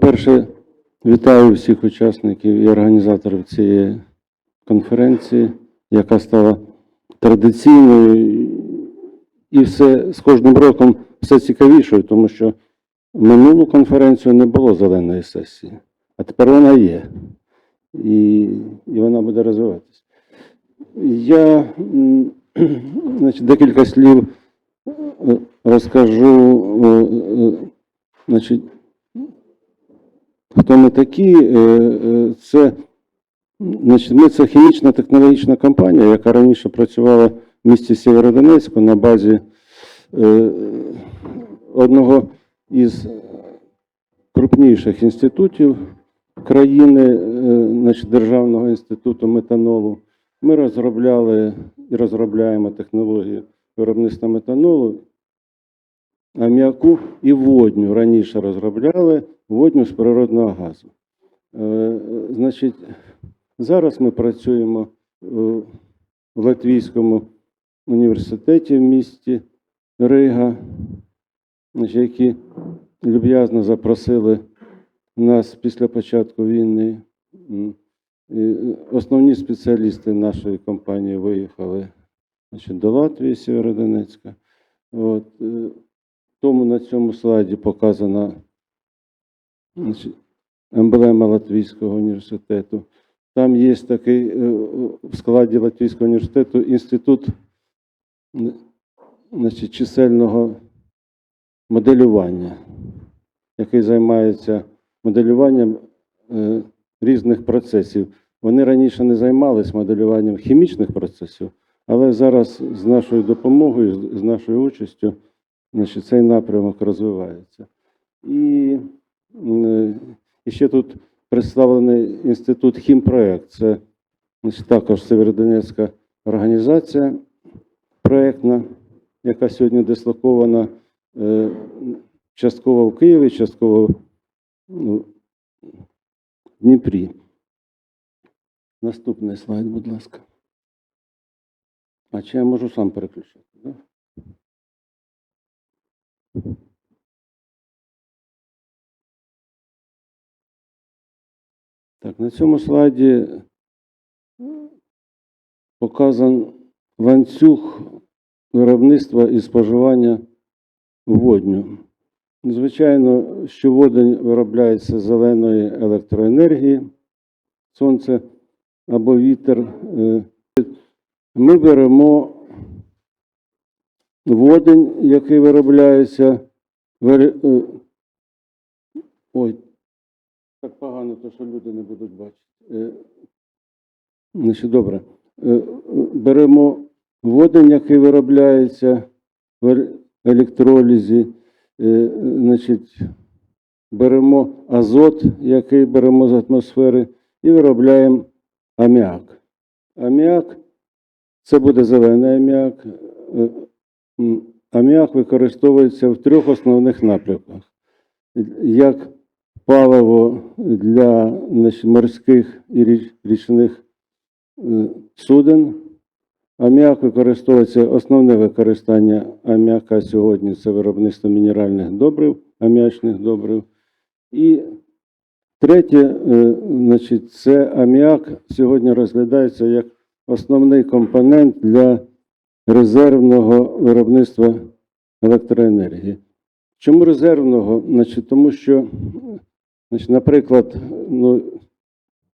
по-перше, вітаю всіх учасників і організаторів цієї конференції, яка стала традиційною і все з кожним роком все цікавішою, тому що минулу конференцію не було зеленої сесії, а тепер вона є. І, і вона буде розвиватися. Я значить, декілька слів е, розкажу. е, е, Значить, хто ми такі? Е, е, Це, значить, ми це хімічна технологічна компанія, яка раніше працювала в місті Сєвєродонецьку на базі е, одного із крупніших інститутів країни, значить, Державного інституту метанолу. Ми розробляли і розробляємо технології виробництва метанолу, аміаку і водню. Раніше розробляли водню з природного газу. Е, Значить, зараз ми працюємо е, в Латвійському університеті в місті Рига, які люб'язно запросили нас після початку війни. Основні спеціалісти нашої компанії виїхали значить, до Латвії, Сєвєродонецька. От, е, тому на цьому слайді показана емблема Латвійського університету. Там є такий е, в складі Латвійського університету інститут значить, чисельного моделювання, який займається моделюванням е, різних процесів. Вони раніше не займалися моделюванням хімічних процесів, але зараз з нашою допомогою, з- нашою участю, значить, цей напрямок розвивається. І, і ще тут представлений інститут Хімпроект. Це також Северодонецька організація проєктна, яка сьогодні дислокована е, частково в Києві, частково ну, в Дніпрі. Наступний слайд, будь ласка. А чи я можу сам переключити? Да? Так, на цьому слайді показан ланцюг виробництва і споживання водню. Звичайно, що водень виробляється з зеленої електроенергії, сонце або вітер. Е, Ми беремо водень, який виробляється. е, Ой, так погано, то що люди не будуть бачити. Е, Значить, добре. Е, Беремо водень, який виробляється в електролізі. Е, Значить, беремо азот, який беремо з атмосфери, і виробляємо аміак. Аміак це буде зелений аміак. Аміак використовується в трьох основних напрямках. Як паливо для значить, морських і річних е, суден. Аміак використовується основне використання аміака сьогодні це виробництво мінеральних добрив, аміачних добрив. І третє, е, значить, це аміак сьогодні розглядається як основний компонент для резервного виробництва електроенергії. Чому резервного? Значить, тому що, значить, наприклад, ну,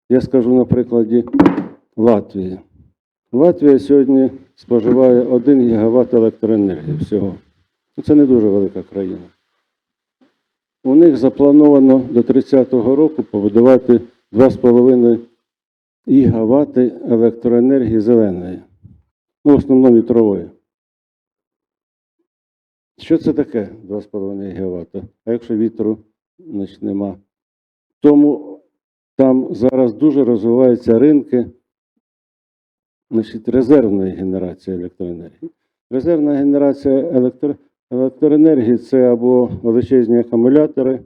я скажу на прикладі Латвії. Латвія сьогодні споживає 1 гігават електроенергії всього. Ну, Це не дуже велика країна. У них заплановано до 30-го року побудувати 2,5 гігавати електроенергії зеленої. Ну, в основному вітрової. Що це таке 2,5 гігавата? А якщо вітру значить, нема? Тому там зараз дуже розвиваються ринки значить, резервної генерації електроенергії. Резервна генерація електро... електроенергії це або величезні акумулятори,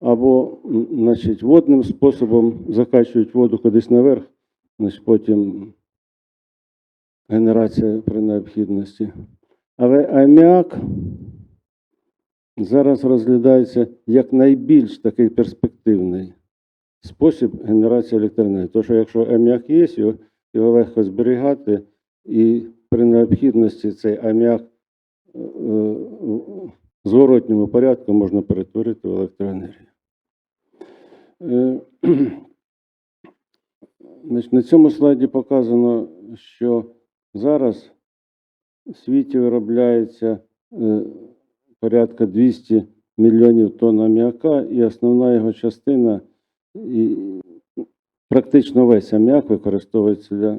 або значить, водним способом закачують воду кудись наверх, значить, потім генерація при необхідності. Але аміак зараз розглядається як найбільш такий перспективний спосіб генерації електроенергії. Тому що якщо аміак є, його, легко зберігати, і при необхідності цей аміак е, в зворотньому порядку можна перетворити в електроенергію. Е, на цьому слайді показано, що зараз в світі виробляється е, порядка 200 мільйонів тонн аміака, і основна його частина, і практично весь аміак використовується для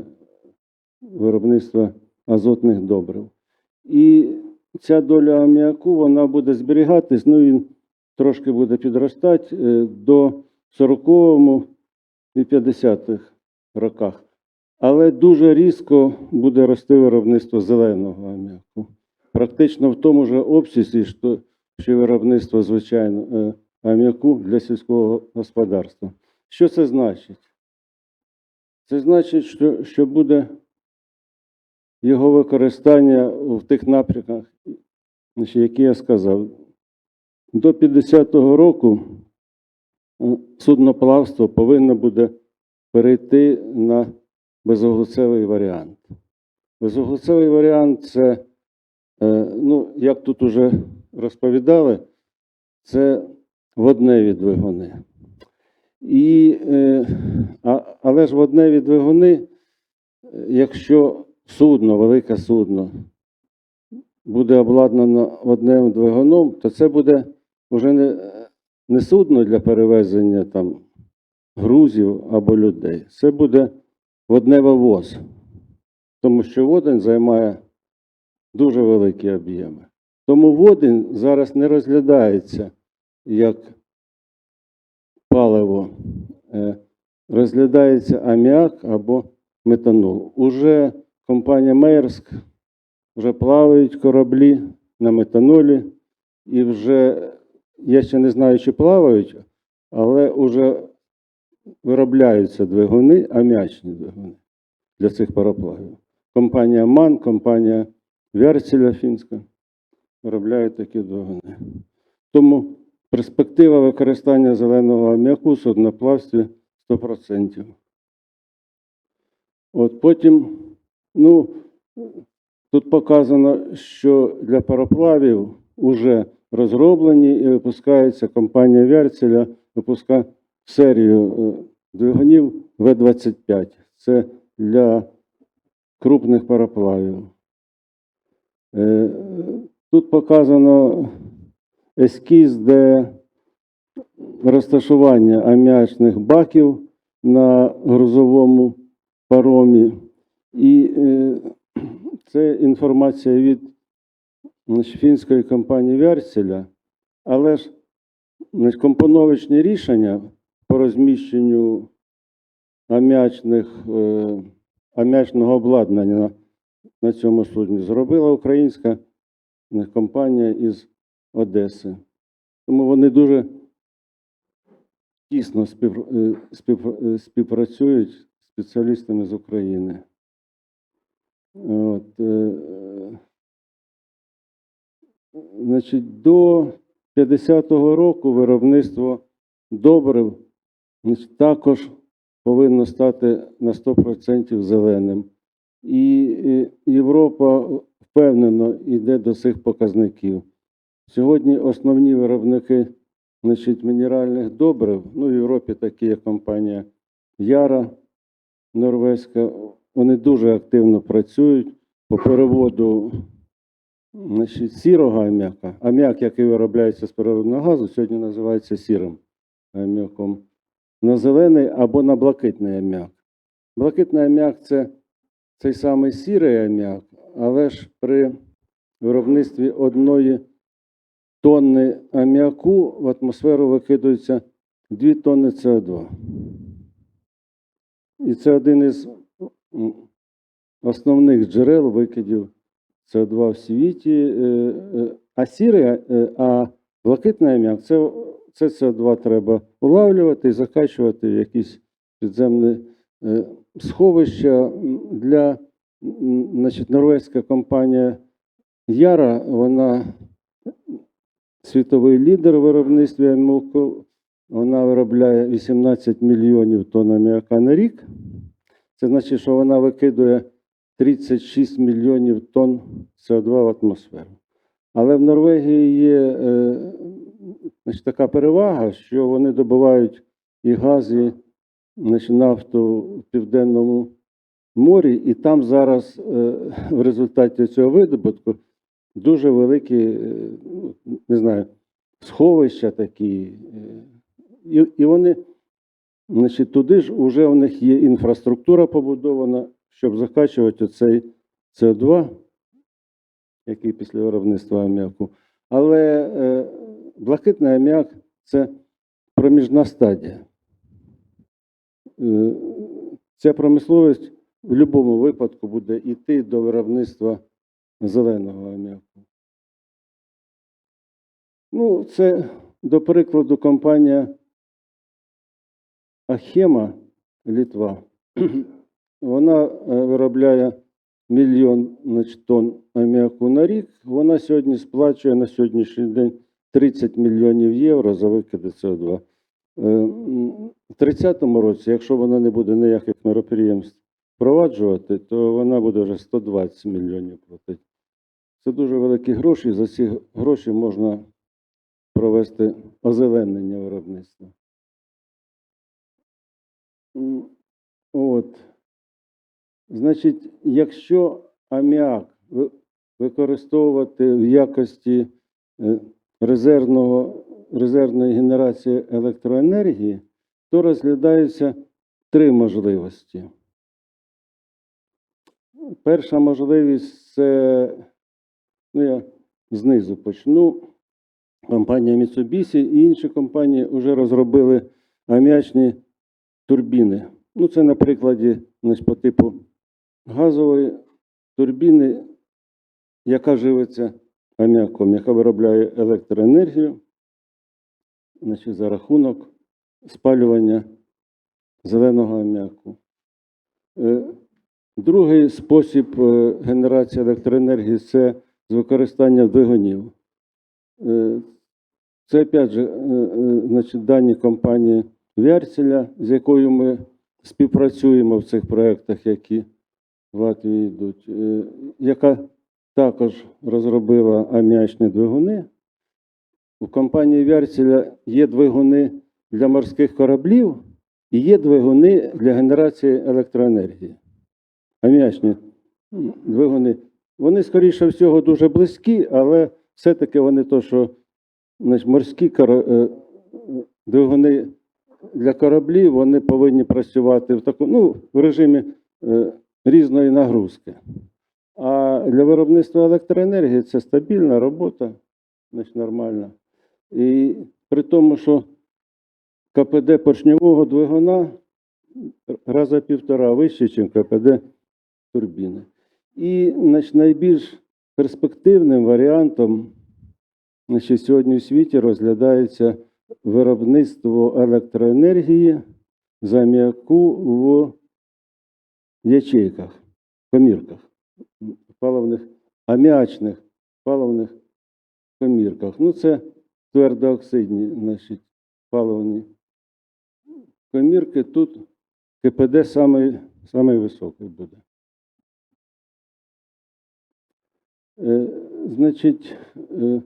виробництва азотних добрив. І ця доля аміаку вона буде зберігатись, ну він трошки буде підростати е, до 40-му і 50-х роках. Але дуже різко буде рости виробництво зеленого аміаку. Практично в тому ж обсязі, що, що виробництво звичайно е, аміаку для сільського господарства. Що це значить? Це значить, що, що буде його використання в тих напрямках, які я сказав. До 50-го року е, судноплавство повинно буде перейти на безоглуцевий варіант. Безоглуцевий варіант це, ну, як тут уже розповідали, це водневі двигуни. І, е, але ж водневі двигуни, е, якщо судно, велике судно, буде обладнано водневим двигуном, то це буде вже не, не судно для перевезення там, грузів або людей. Це буде водневовоз, тому що водень займає дуже великі об'єми. Тому водень зараз не розглядається як паливо, е, розглядається аміак або метанол. Уже компанія Мейерск вже плавають кораблі на метанолі, і вже я ще не знаю, чи плавають, але вже виробляються двигуни, аміачні двигуни для цих пароплавів. Компанія МАН, компанія Вярціля фінська виробляють такі двигуни. Тому перспектива використання зеленого аміаку в судноплавстві 100%. От потім, ну, тут показано, що для пароплавів вже розроблені і випускається компанія Вярціля, випускає серію е, двигунів В-25. Це для крупних пароплавів. Е, Тут показано ескіз, де розташування аміачних баків на грузовому паромі. І е, це інформація від фінської компанії Вярцеля, але ж значить, компоновочні рішення по розміщенню аміачних, е, аміачного обладнання на, цьому судні зробила українська е, компанія із Одеси. Тому вони дуже тісно е, е, співпрацюють з спеціалістами з України. От, значить, до 50-го року виробництво добрив значить, також повинно стати на 100% зеленим. І Європа впевнено йде до цих показників. Сьогодні основні виробники значить, мінеральних добрив, ну, в Європі такі як компанія Яра Норвезька, вони дуже активно працюють по переводу значить, сірого аміака. Аміак, який виробляється з природного газу, сьогодні називається сірим аміаком. На зелений або на блакитний аміак. Блакитний аміак це цей самий сірий аміак, але ж при виробництві одної тонни аміаку в атмосферу викидується 2 тонни СО2. І це один із основних джерел викидів СО2 в світі. Е, е, А сірий, е, а блакитний аміак це, це СО2 треба улавлювати і закачувати в якісь підземні сховища для значить, норвезька компанія Яра, вона світовий лідер у виробництві аміаку. Вона виробляє 18 мільйонів тонн аміака на рік. Це значить, що вона викидує 36 мільйонів тонн СО2 в атмосферу. Але в Норвегії є е, значить, така перевага, що вони добувають і газ, і значить, нафту в Південному морі, і там зараз е, в результаті цього видобутку дуже великі, е, не знаю, сховища такі. е, І, вони, значить, туди ж вже у них є інфраструктура побудована, щоб закачувати оцей СО2, який після виробництва аміаку. Але блакитний аміак це проміжна стадія. Е, ця промисловість в будь-якому випадку буде йти до виробництва зеленого аміаку. Ну, це, до прикладу, компанія Ахема Літва. Вона е, виробляє мільйон тонн аміаку на рік. Вона сьогодні сплачує на сьогоднішній день 30 мільйонів євро за викиди СО2. Е, В 30-му році, якщо вона не буде ніяких мероприємств впроваджувати, то вона буде вже 120 мільйонів платити. Це дуже великі гроші. За ці гроші можна провести озеленення виробництва. От. Значить, якщо аміак використовувати в якості е, резервного, резервної генерації електроенергії, то розглядаються три можливості. Перша можливість це, ну я знизу почну. Компанія Mitsubishi і інші компанії вже розробили аміачні турбіни. Ну, це на прикладі значить, по типу газової турбіни, яка живиться аміаком, яка виробляє електроенергію значить, за рахунок спалювання зеленого аміаку. Е, Другий спосіб е, генерації електроенергії це з використанням двигунів. Е, Це опять же, значить, дані компанії Вярцеля, з якою ми співпрацюємо в цих проєктах, які в Латвії йдуть, яка також розробила аміачні двигуни. У компанії Вярцеля є двигуни для морських кораблів і є двигуни для генерації електроенергії. Аміачні двигуни. Вони, скоріше всього, дуже близькі, але все-таки вони то, що значить, морські е, е, двигуни для кораблів, вони повинні працювати в таку, ну, в режимі е, різної нагрузки. А для виробництва електроенергії це стабільна робота, значить, нормальна. І при тому, що КПД поршньового двигуна раза півтора вище, ніж КПД турбіни. І значить, найбільш перспективним варіантом значить, сьогодні в світі розглядається виробництво електроенергії з аміаку в ячейках, комірках, паливних, аміачних паливних комірках. Ну, це твердооксидні значить, паливні комірки. Тут КПД самий, буде. Е, Значить, е,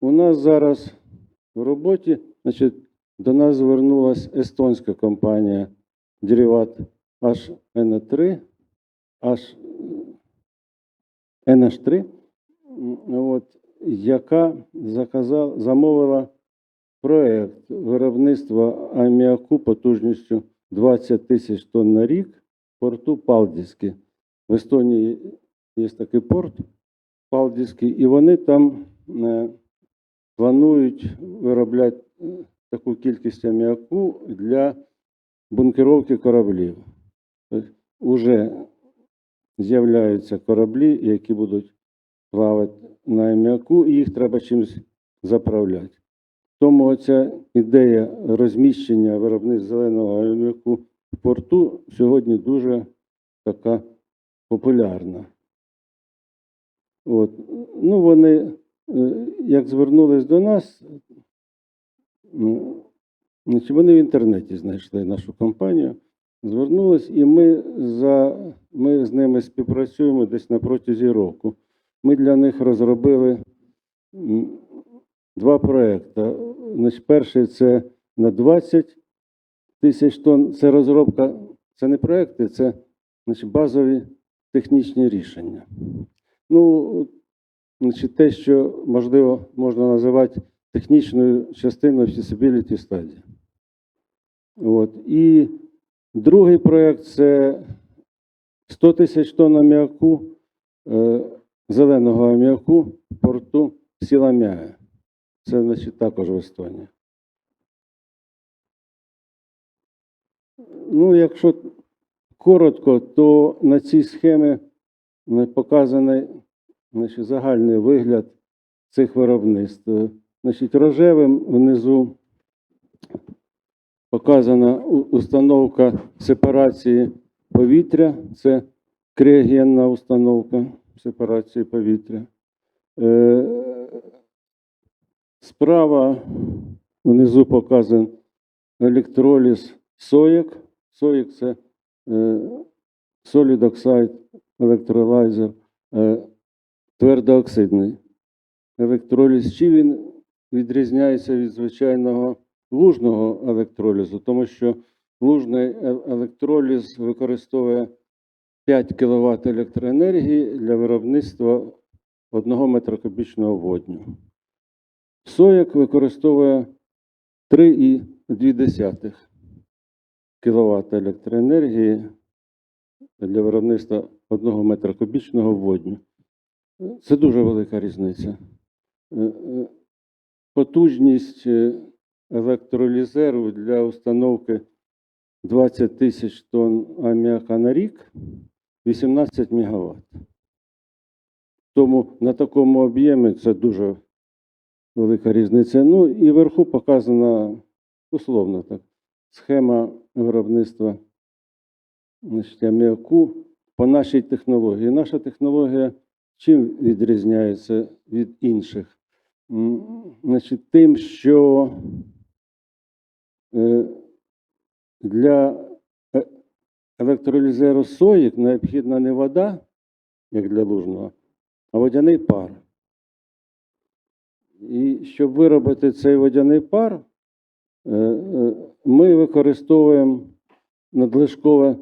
у нас зараз в роботі, значить, до нас звернулася естонська компанія Derivat HN3, H, NH3, от, яка заказала, замовила проект виробництва аміаку потужністю 20 тисяч тонн на рік в порту Палдіське. В Естонії є такий порт Палдіський, і вони там е, планують виробляти е, таку кількість аміаку для бункеровки кораблів. Тобто Уже з'являються кораблі, які будуть плавати на аміаку, і їх треба чимось заправляти. Тому ця ідея розміщення виробництва зеленого аміаку в порту сьогодні дуже така популярна. От. Ну, вони е, як звернулись до нас, вони в інтернеті знайшли нашу компанію, звернулись, і ми, за, ми з ними співпрацюємо десь на протязі року. Ми для них розробили два проекти. Значить, перший це на 20 тисяч тонн. Це розробка, це не проекти, це значить, базові технічні рішення. Ну, значить, те, що можливо можна називати технічною частиною feasibility стадії. От. І другий проєкт це 100 тисяч тонн аміаку, е, зеленого аміаку в порту Сіламяя. Це значить, також в Естонії. Ну, якщо коротко, то на цій схемі е, показаний значить, загальний вигляд цих виробництв. Е, Значить, рожевим внизу показана установка сепарації повітря. Це криогенна установка сепарації повітря. Е, Справа внизу показан електроліз соєк. Соєк це е, solid oxide electrolyzer, е, твердооксидний електроліз. Чи він відрізняється від звичайного лужного електролізу, тому що лужний електроліз використовує 5 кВт електроенергії для виробництва 1 метра кубічного водню. Сояк використовує 3,2 кВт електроенергії для виробництва 1 метра кубічного водню. Це дуже велика різниця. Е, е, Потужність е, електролізеру для установки 20 тисяч тонн аміака на рік 18 МВт. Тому на такому об'ємі це дуже велика різниця. Ну і вверху показана условно так, схема виробництва значить, аміаку по нашій технології. Наша технологія чим відрізняється від інших? Значить, тим, що е, для електролізеру соїк необхідна не вода, як для лужного, а водяний пар. І щоб виробити цей водяний пар, е, е, ми використовуємо надлишкове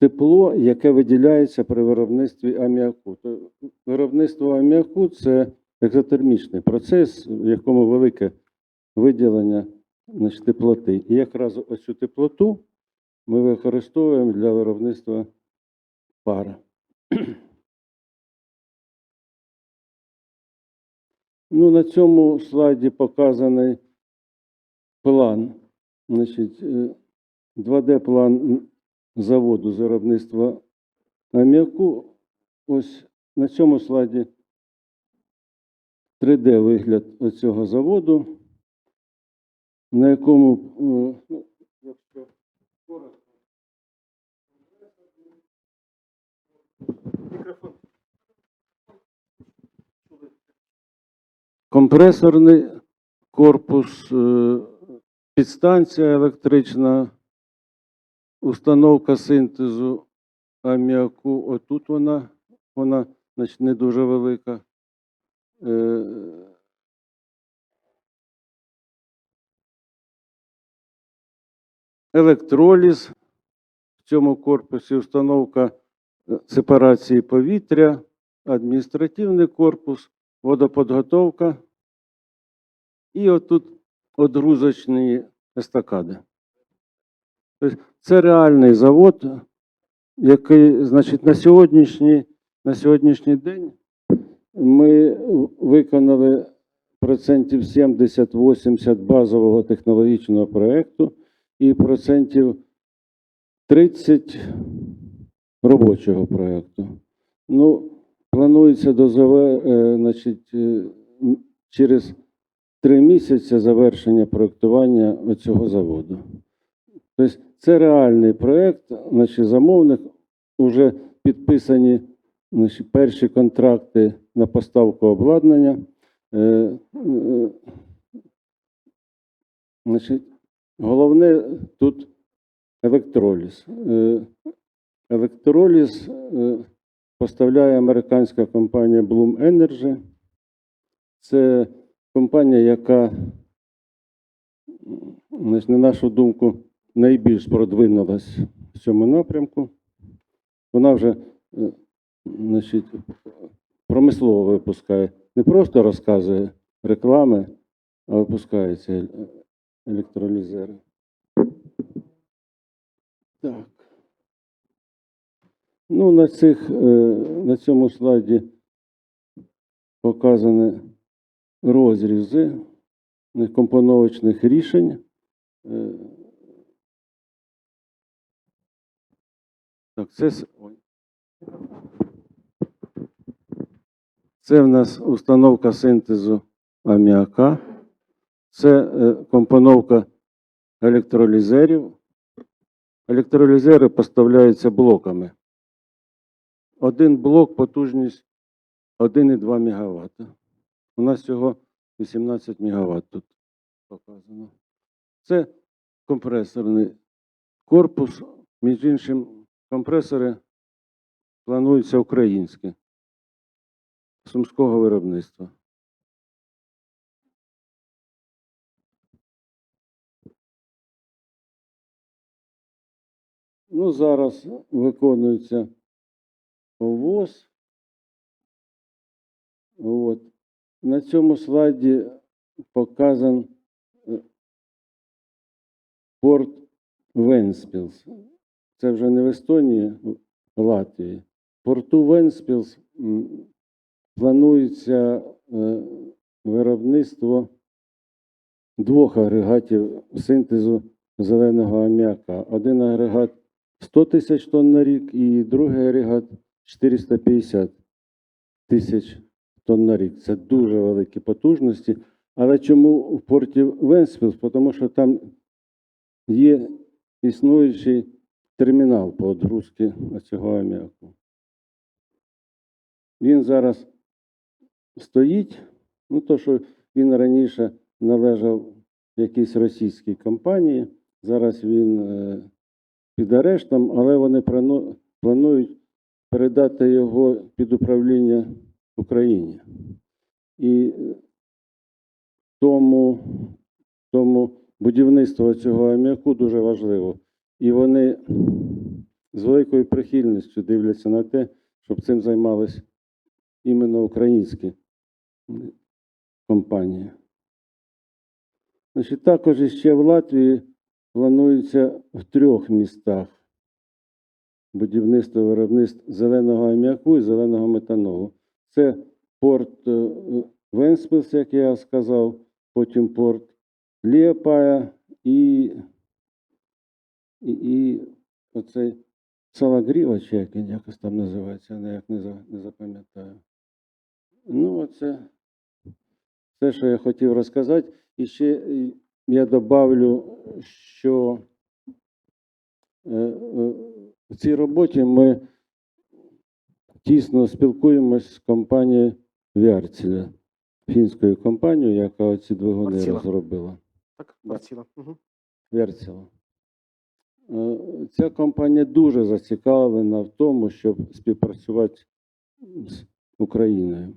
тепло, яке виділяється при виробництві аміаку. Виробництво аміаку це екзотермічний процес, в якому велике виділення значить, теплоти. І якраз оцю теплоту ми використовуємо для виробництва пара. Ну, на цьому слайді показаний план. Значить, 2D-план заводу з виробництва аміаку. Ось на цьому слайді 3D вигляд цього заводу, на якому, е, ну, якщо коротко. Мікрофон. Компресорний корпус, е, підстанція електрична, установка синтезу аміаку. Отут вона, вона значить, не дуже велика. Е, Електроліз в цьому корпусі, установка е, сепарації повітря, адміністративний корпус, водоподготовка і отут одгрузочні естакади. Тобто це реальний завод, який, значить, на сьогоднішній, на сьогоднішній день ми виконали процентів 70-80 базового технологічного проєкту і процентів 30 робочого проєкту. Ну, планується до е, значить, е, через три місяці завершення проєктування цього заводу. Тобто це реальний проєкт, значить, замовник вже підписані значить, перші контракти на поставку обладнання. Е, е, Значить, головне тут електроліз. Е, Електроліз поставляє американська компанія Bloom Energy. Це компанія, яка, на нашу думку, найбільш продвинулась в цьому напрямку. Вона вже е, значить, промислово випускає, не просто розказує реклами, а е- електролізери. Так. Ну, на, цих, е, на цьому слайді показані розрізи компоновочних рішень. Е, Так, це, це в нас установка синтезу аміака. Це е, компоновка електролізерів. Електролізери поставляються блоками. Один блок потужність 1,2 МВт. У нас всього 18 МВт тут показано. Це компресорний корпус. Між іншим, компресори плануються українські сумського виробництва. Ну, зараз виконується ОВОз. От. На цьому слайді показан е, порт Венспілс. Це вже не в Естонії, в Латвії. Порту Венспілс планується е, виробництво двох агрегатів синтезу зеленого аміака. Один агрегат 100 тисяч тонн на рік і другий агрегат 450 тисяч тонн на рік. Це дуже великі потужності. Але чому в порті Венспілс? Тому що там є існуючий термінал по відгрузці цього аміаку. Він зараз стоїть, ну то, що він раніше належав якійсь російській компанії, зараз він е, під арештом, але вони планують передати його під управління Україні. І е, тому, тому будівництво цього аміаку дуже важливо. І вони з великою прихильністю дивляться на те, щоб цим займались іменно українські компанії. Значить, також іще в Латвії планується в трьох містах будівництво виробництв зеленого аміаку і зеленого метанолу. Це порт е, Венспілс, як я сказав, потім порт Ліопая і, і, і оцей Салагріва, чи як він якось там називається, я ніяк не, запам'ятаю. Ну, оце все, що я хотів розказати. І ще е, я добавлю, що е, в цій роботі ми тісно спілкуємось з компанією Віарціля, фінською компанією, яка ці двигуни Варціла. розробила. Так, Варціла. Угу. Вірціла. Е, ця компанія дуже зацікавлена в тому, щоб співпрацювати з Україною.